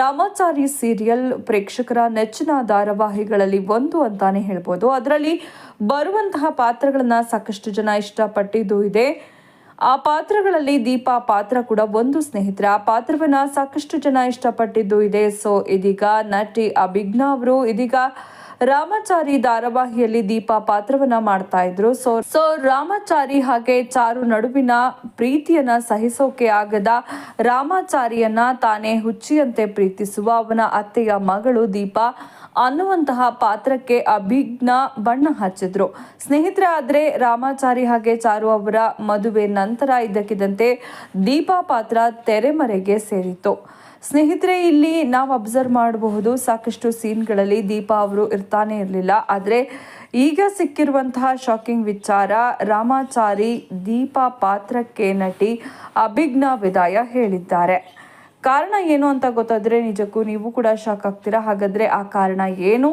Ramachari serial ಪ್ರೇಕ್ಷಕರ ನೆಚ್ಚಿನ ಧಾರಾವಾಹಿಗಳಲ್ಲಿ ಒಂದು ಅಂತಾನೆ ಹೇಳ್ಬೋದು. ಅದರಲ್ಲಿ ಬರುವಂತಹ ಪಾತ್ರಗಳನ್ನ ಸಾಕಷ್ಟು ಜನ ಇಷ್ಟಪಟ್ಟಿದ್ದು ಇದೆ. ಆ ಪಾತ್ರಗಳಲ್ಲಿ ದೀಪಾ ಪಾತ್ರ ಕೂಡ ಒಂದು ಸ್ನೇಹಿತರ. ಆ ಪಾತ್ರವನ್ನ ಸಾಕಷ್ಟು ಜನ ಇಷ್ಟಪಟ್ಟಿದ್ದು ಇದೆ. ಸೊ ಇದೀಗ ನಟಿ ಅಭಿಜ್ಞಾ ಅವರು ಇದೀಗ ರಾಮಾಚಾರಿ ಧಾರಾವಾಹಿಯಲ್ಲಿ ದೀಪಾ ಪಾತ್ರವನ್ನ ಮಾಡ್ತಾ ಇದ್ರು. ಸೊ ಸೊ ರಾಮಾಚಾರಿ ಹಾಗೆ ಚಾರು ನಡುವಿನ ಪ್ರೀತಿಯನ್ನ ಸಹಿಸೋಕೆ ಆಗದ ರಾಮಾಚಾರಿಯನ್ನ ತಾನೇ ಹುಚ್ಚಿಯಂತೆ ಪ್ರೀತಿಸುವ ಅವನ ಅತ್ತೆಯ ಮಗಳು ದೀಪಾ ಅನ್ನುವಂತಹ ಪಾತ್ರಕ್ಕೆ ಅಭಿಜ್ಞ ಬಣ್ಣ ಹಚ್ಚಿದ್ರು. ಸ್ನೇಹಿತರೆ, ಆದ್ರೆ ರಾಮಾಚಾರಿ ಹಾಗೆ ಚಾರು ಅವರ ಮದುವೆ ನಂತರ ಇದ್ದಕ್ಕಿದ್ದಂತೆ ದೀಪಾ ಪಾತ್ರ ತೆರೆಮರೆಗೆ ಸೇರಿತು ಸ್ನೇಹಿತರೆ, ಇಲ್ಲಿ ನಾವು ಅಬ್ಸರ್ವ್ ಮಾಡಬಹುದು ಸಾಕಷ್ಟು ಸೀನ್ಗಳಲ್ಲಿ ದೀಪಾ ಅವರು ಇರ್ತಾನೆ ಇರಲಿಲ್ಲ. ಆದರೆ ಈಗ ಸಿಕ್ಕಿರುವಂತಹ ಶಾಕಿಂಗ್ ವಿಚಾರ, ರಾಮಾಚಾರಿ ದೀಪಾ ಪಾತ್ರಕ್ಕೆ ನಟಿ ಅಭಿಜ್ಞಾ ವಿದಾಯ ಹೇಳಿದ್ದಾರೆ. ಕಾರಣ ಏನು ಅಂತ ಗೊತ್ತಾದ್ರೆ ನಿಜಕ್ಕೂ ನೀವು ಕೂಡ ಶಾಕ್ ಆಗ್ತೀರಾ? ಹಾಗಾದ್ರೆ ಆ ಕಾರಣ ಏನು?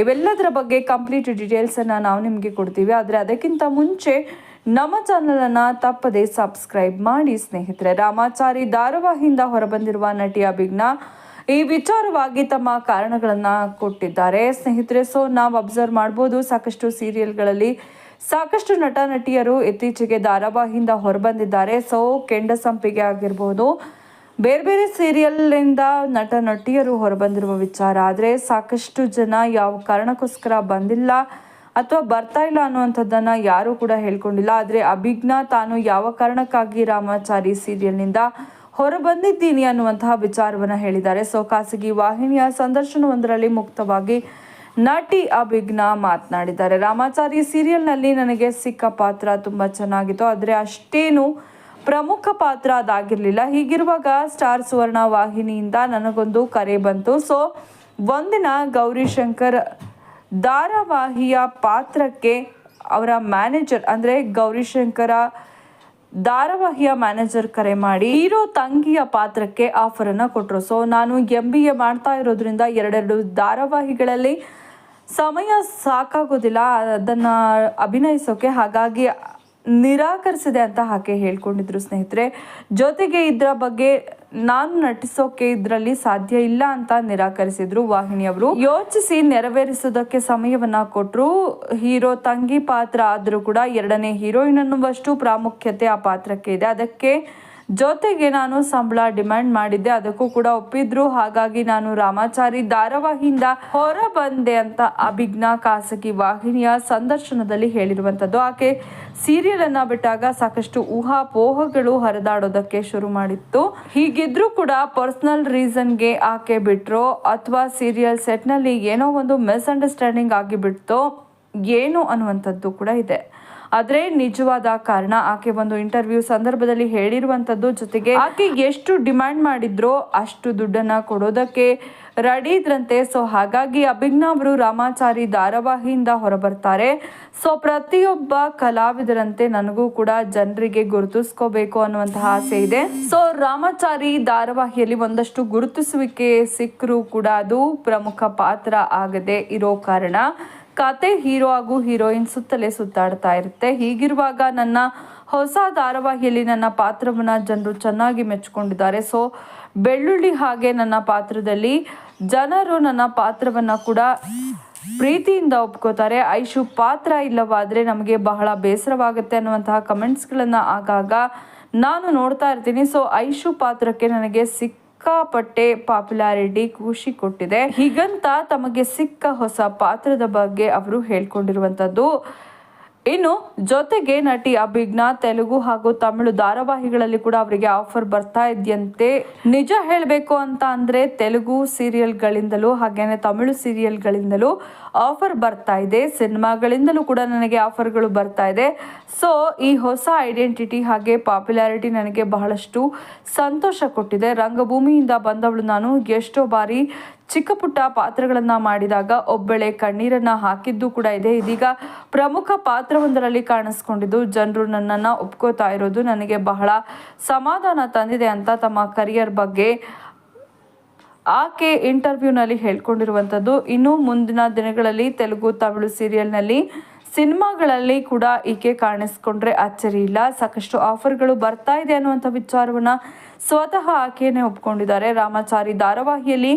ಇವೆಲ್ಲದರ ಬಗ್ಗೆ ಕಂಪ್ಲೀಟ್ ಡೀಟೇಲ್ಸನ್ನು ನಾವು ನಿಮಗೆ ಕೊಡ್ತೀವಿ. ಆದರೆ ಅದಕ್ಕಿಂತ ಮುಂಚೆ ನಮ್ಮ ಚಾನಲನ್ನು ತಪ್ಪದೆ ಸಬ್ಸ್ಕ್ರೈಬ್ ಮಾಡಿ ಸ್ನೇಹಿತರೆ. ರಾಮಾಚಾರಿ ಧಾರಾವಾಹಿಯಿಂದ ಹೊರಬಂದಿರುವ ನಟಿ ಅಭಿಜ್ಞಾ ಈ ವಿಚಾರವಾಗಿ ತಮ್ಮ ಕಾರಣಗಳನ್ನು ಕೊಟ್ಟಿದ್ದಾರೆ. ಸ್ನೇಹಿತರೆ ಸೊ ನಾವು ಅಬ್ಸರ್ವ್ ಮಾಡ್ಬೋದು ಸಾಕಷ್ಟು ಸೀರಿಯಲ್ಗಳಲ್ಲಿ ಸಾಕಷ್ಟು ನಟ ನಟಿಯರು ಇತ್ತೀಚೆಗೆ ಧಾರಾವಾಹಿಯಿಂದ ಹೊರಬಂದಿದ್ದಾರೆ. ಸೊ ಕೆಂಡ ಸಂಪಿಗೆ ಆಗಿರ್ಬೋದು, ಬೇರೆ ಬೇರೆ ಸೀರಿಯಲ್ನಿಂದ ನಟ ನಟಿಯರು ಹೊರಬಂದಿರುವ ವಿಚಾರ. ಆದರೆ ಸಾಕಷ್ಟು ಜನ ಯಾವ ಕಾರಣಕ್ಕೋಸ್ಕರ ಬಂದಿಲ್ಲ. ಅಥವಾ ಬರ್ತಾ ಇಲ್ಲ ಅನ್ನುವಂಥದ್ದನ್ನು ಯಾರೂ ಕೂಡ ಹೇಳ್ಕೊಂಡಿಲ್ಲ. ಆದರೆ ಅಭಿಜ್ಞಾ ತಾನು ಯಾವ ಕಾರಣಕ್ಕಾಗಿ ರಾಮಾಚಾರಿ ಸೀರಿಯಲ್ನಿಂದ ಹೊರಬಂದಿದ್ದೀನಿ ಅನ್ನುವಂತಹ ವಿಚಾರವನ್ನು ಹೇಳಿದ್ದಾರೆ. ಸೊ, ಖಾಸಗಿ ವಾಹಿನಿಯ ಸಂದರ್ಶನವೊಂದರಲ್ಲಿ ಮುಕ್ತವಾಗಿ ನಟಿ ಅಭಿಜ್ಞಾ ಮಾತನಾಡಿದ್ದಾರೆ. ರಾಮಾಚಾರಿ ಸೀರಿಯಲ್ನಲ್ಲಿ ನನಗೆ ಸಿಕ್ಕ ಪಾತ್ರ ತುಂಬ ಚೆನ್ನಾಗಿತ್ತು. ಆದರೆ ಅಷ್ಟೇನು ಪ್ರಮುಖ ಪಾತ್ರ ಅದಾಗಿರಲಿಲ್ಲ. ಹೀಗಿರುವಾಗ ಸ್ಟಾರ್ ಸುವರ್ಣ ವಾಹಿನಿಯಿಂದ ನನಗೊಂದು ಕರೆ ಬಂತು. ಸೊ, ಒಂದಿನ ಗೌರಿಶಂಕರ್ ಧಾರಾವಾಹಿಯ ಪಾತ್ರಕ್ಕೆ ಅವರ ಮ್ಯಾನೇಜರ್, ಅಂದರೆ ಗೌರಿಶಂಕರ ಧಾರಾವಾಹಿಯ ಮ್ಯಾನೇಜರ್ ಕರೆ ಮಾಡಿ ಹೀರೋ ತಂಗಿಯ ಪಾತ್ರಕ್ಕೆ ಆಫರನ್ನು ಕೊಟ್ಟರು ಸೊ ನಾನು ಎಂ ಬಿ ಎ ಮಾಡ್ತಾ ಇರೋದ್ರಿಂದ ಎರಡೆರಡು ಧಾರಾವಾಹಿಗಳಲ್ಲಿ ಸಮಯ ಸಾಕಾಗೋದಿಲ್ಲ. ಅದನ್ನು ಅಭಿನಯಿಸೋಕೆ ಹಾಗಾಗಿ ನಿರಾಕರಿಸಿದೆ ಅಂತ ಆಕೆ ಹೇಳ್ಕೊಂಡಿದ್ರು ಸ್ನೇಹಿತರೆ. ಜೊತೆಗೆ ಇದರ ಬಗ್ಗೆ ನಾನು ನಟಿಸೋಕೆ ಇದರಲ್ಲಿ ಸಾಧ್ಯ ಇಲ್ಲ ಅಂತ ನಿರಾಕರಿಸಿದ್ರು ವಾಹಿನಿ ಅವರು. ಯೋಚಿಸಿ ನೆರವೇರಿಸೋದಕ್ಕೆ ಸಮಯವನ್ನ ಕೊಟ್ಟರು ಹೀರೋ ತಂಗಿ ಪಾತ್ರ ಆದರೂ ಕೂಡ ಎರಡನೇ ಹೀರೋಯಿನ್ ಅನ್ನುವಷ್ಟು ಪ್ರಾಮುಖ್ಯತೆ ಆ ಪಾತ್ರಕ್ಕೆ ಇದೆ. ಅದಕ್ಕೆ ಜೊತೆಗೆ ನಾನು ಸಂಬಳ ಡಿಮ್ಯಾಂಡ್ ಮಾಡಿದ್ದೆ, ಅದಕ್ಕೂ ಕೂಡ ಒಪ್ಪಿದ್ರು. ಹಾಗಾಗಿ ನಾನು ರಾಮಾಚಾರಿ ಧಾರಾವಾಹಿಯಿಂದ ಹೊರ ಬಂದೆ ಅಂತ ಅಭಿಜ್ಞಾ ಖಾಸಗಿ ವಾಹಿನಿಯ ಸಂದರ್ಶನದಲ್ಲಿ ಹೇಳಿರುವಂಥದ್ದು. ಆಕೆ ಸೀರಿಯಲ್ ಅನ್ನ ಬಿಟ್ಟಾಗ ಸಾಕಷ್ಟು ಊಹಾಪೋಹಗಳು ಹರಿದಾಡೋದಕ್ಕೆ ಶುರು ಮಾಡಿತ್ತು. ಹೀಗಿದ್ರೂ ಕೂಡ ಪರ್ಸನಲ್ ರೀಸನ್ಗೆ ಆಕೆ ಬಿಟ್ರೋ ಅಥವಾ ಸೀರಿಯಲ್ ಸೆಟ್ನಲ್ಲಿ ಏನೋ ಒಂದು ಮಿಸ್ಅಂಡರ್ಸ್ಟ್ಯಾಂಡಿಂಗ್ ಆಗಿಬಿಡ್ತೋ ಏನು ಅನ್ನುವಂಥದ್ದು ಕೂಡ ಇದೆ. ಆದ್ರೆ ನಿಜವಾದ ಕಾರಣ ಆಕೆ ಒಂದು ಇಂಟರ್ವ್ಯೂ ಸಂದರ್ಭದಲ್ಲಿ ಹೇಳಿರುವಂತದ್ದು ಜೊತೆಗೆ ಆಕೆ ಎಷ್ಟು ಡಿಮ್ಯಾಂಡ್ ಮಾಡಿದ್ರೋ ಅಷ್ಟು ದುಡ್ಡನ್ನ ಕೊಡೋದಕ್ಕೆ ರೆಡಿ ಇದ್ರಂತೆ. ಸೊ ಹಾಗಾಗಿ ಅಭಿಜ್ಞ ಅವರು ರಾಮಾಚಾರಿ ಧಾರಾವಾಹಿಯಿಂದ ಹೊರಬರ್ತಾರೆ. ಸೊ ಪ್ರತಿಯೊಬ್ಬ ಕಲಾವಿದರಂತೆ ನನಗೂ ಕೂಡ ಜನರಿಗೆ ಗುರುತಿಸ್ಕೋಬೇಕು ಅನ್ನುವಂತಹ ಆಸೆ ಇದೆ. ಸೊ ರಾಮಾಚಾರಿ ಧಾರಾವಾಹಿಯಲ್ಲಿ ಒಂದಷ್ಟು ಗುರುತಿಸುವಿಕೆ ಸಿಕ್ಕರೂ ಕೂಡ ಅದು ಪ್ರಮುಖ ಪಾತ್ರ ಆಗದೆ ಇರೋ ಕಾರಣ. ಕತೆ ಹೀರೋ ಹಾಗೂ ಹೀರೋಯಿನ್ ಸುತ್ತಲೇ ಸುತ್ತಾಡ್ತಾ ಇರುತ್ತೆ. ಹೀಗಿರುವಾಗ ನನ್ನ ಹೊಸ ಧಾರಾವಾಹಿಯಲ್ಲಿ ನನ್ನ ಪಾತ್ರವನ್ನು ಜನರು ಚೆನ್ನಾಗಿ ಮೆಚ್ಚಿಕೊಂಡಿದ್ದಾರೆ ಸೊ, ಬೆಳ್ಳುಳ್ಳಿ ಹಾಗೆ ನನ್ನ ಪಾತ್ರದಲ್ಲಿ ಜನರು ನನ್ನ ಪಾತ್ರವನ್ನು ಕೂಡ ಪ್ರೀತಿಯಿಂದ ಒಪ್ಕೋತಾರೆ. ಐಶು, ಪಾತ್ರ ಇಲ್ಲವಾದರೆ ನಮಗೆ ಬಹಳ ಬೇಸರವಾಗುತ್ತೆ ಅನ್ನುವಂತಹ ಕಮೆಂಟ್ಸ್ಗಳನ್ನು ಆಗಾಗ ನಾನು ನೋಡ್ತಾ ಇರ್ತೀನಿ. ಸೊ, ಐಶು ಪಾತ್ರಕ್ಕೆ ನನಗೆ ಸಿಕ್ ಸಿಕ್ಕಾಪಟ್ಟೆ ಪಾಪ್ಯುಲಾರಿಟಿ ಖುಷಿ ಕೊಟ್ಟಿದೆ ಹೀಗಂತ ತಮಗೆ ಸಿಕ್ಕ ಹೊಸ ಪಾತ್ರದ ಬಗ್ಗೆ ಅವರು ಹೇಳ್ಕೊಂಡಿರುವಂಥದ್ದು ಇನ್ನು ಜೊತೆಗೆ ನಟಿ ಅಭಿಜ್ಞಾ, ತೆಲುಗು ಹಾಗೂ ತಮಿಳು ಧಾರಾವಾಹಿಗಳಲ್ಲಿ ಕೂಡ ಅವರಿಗೆ ಆಫರ್ ಬರ್ತಾ ಇದೆಯಂತೆ. ನಿಜ ಹೇಳಬೇಕು ಅಂತ ಅಂದರೆ ತೆಲುಗು ಸೀರಿಯಲ್ಗಳಿಂದಲೂ ಹಾಗೇನೆ ತಮಿಳು ಸೀರಿಯಲ್ಗಳಿಂದಲೂ ಆಫರ್ ಬರ್ತಾ ಇದೆ. ಸಿನಿಮಾಗಳಿಂದಲೂ ಕೂಡ ನನಗೆ ಆಫರ್ಗಳು ಬರ್ತಾ ಇದೆ. ಸೊ, ಈ ಹೊಸ ಐಡೆಂಟಿಟಿ ಹಾಗೆ ಪಾಪ್ಯುಲಾರಿಟಿ ನನಗೆ ಬಹಳಷ್ಟು ಸಂತೋಷ ಕೊಟ್ಟಿದೆ. ರಂಗಭೂಮಿಯಿಂದ ಬಂದವಳು ನಾನು ಎಷ್ಟೋ ಬಾರಿ ಚಿಕ್ಕ ಪುಟ್ಟ ಪಾತ್ರಗಳನ್ನು ಮಾಡಿದಾಗ ಒಬ್ಬಳೆ ಕಣ್ಣೀರನ್ನು ಹಾಕಿದ್ದು ಕೂಡ ಇದೆ. ಇದೀಗ ಪ್ರಮುಖ ಪಾತ್ರವೊಂದರಲ್ಲಿ ಕಾಣಿಸ್ಕೊಂಡಿದ್ದು, ಜನರು ನನ್ನನ್ನು ಒಪ್ಕೋತಾ ಇರೋದು ನನಗೆ ಬಹಳ ಸಮಾಧಾನ ತಂದಿದೆ ಅಂತ ತಮ್ಮ ಕರಿಯರ್ ಬಗ್ಗೆ ಆಕೆ ಇಂಟರ್ವ್ಯೂನಲ್ಲಿ ಹೇಳ್ಕೊಂಡಿರುವಂಥದ್ದು. ಇನ್ನು ಮುಂದಿನ ದಿನಗಳಲ್ಲಿ ತೆಲುಗು, ತಮಿಳು ಸೀರಿಯಲ್ನಲ್ಲಿ ಸಿನಿಮಾಗಳಲ್ಲಿ ಕೂಡ ಈಕೆ ಕಾಣಿಸ್ಕೊಂಡ್ರೆ ಅಚ್ಚರಿ ಇಲ್ಲ. ಸಾಕಷ್ಟು ಆಫರ್ಗಳು ಬರ್ತಾ ಇದೆ ಅನ್ನುವಂಥ ವಿಚಾರವನ್ನ ಸ್ವತಃ ಆಕೆಯನ್ನೇ ಒಪ್ಕೊಂಡಿದ್ದಾರೆ. ರಾಮಾಚಾರಿ ಧಾರಾವಾಹಿಯಲ್ಲಿ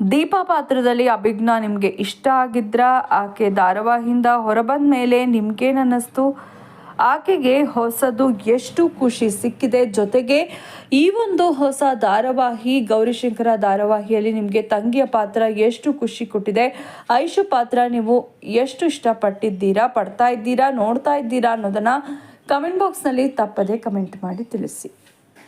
ದೀಪಾ ಪಾತ್ರದಲ್ಲಿ ಅಭಿಜ್ಞಾ ನಿಮಗೆ ಇಷ್ಟ ಆಗಿದ್ರ? ಆಕೆ ಧಾರಾವಾಹಿಯಿಂದ ಹೊರಬಂದ ಮೇಲೆ ನಿಮ್ಗೇನಿಸ್ತು ಆಕೆಗೆ ಹೊಸದು ಎಷ್ಟು ಖುಷಿ ಸಿಕ್ಕಿದೆ. ಜೊತೆಗೆ ಈ ಒಂದು ಹೊಸ ಧಾರಾವಾಹಿ, ಗೌರಿಶಂಕರ ಧಾರಾವಾಹಿಯಲ್ಲಿ ನಿಮಗೆ ತಂಗಿಯ ಪಾತ್ರ ಎಷ್ಟು ಖುಷಿ ಕೊಟ್ಟಿದೆ? ಐಶು ಪಾತ್ರ ನೀವು ಎಷ್ಟು ಇಷ್ಟಪಟ್ಟಿದ್ದೀರಾ? ಪಡ್ತಾ ಇದ್ದೀರಾ? ನೋಡ್ತಾ ಇದ್ದೀರಾ ಅನ್ನೋದನ್ನ ಕಮೆಂಟ್ ಬಾಕ್ಸ್ನಲ್ಲಿ ತಪ್ಪದೆ ಕಮೆಂಟ್ ಮಾಡಿ ತಿಳಿಸಿ.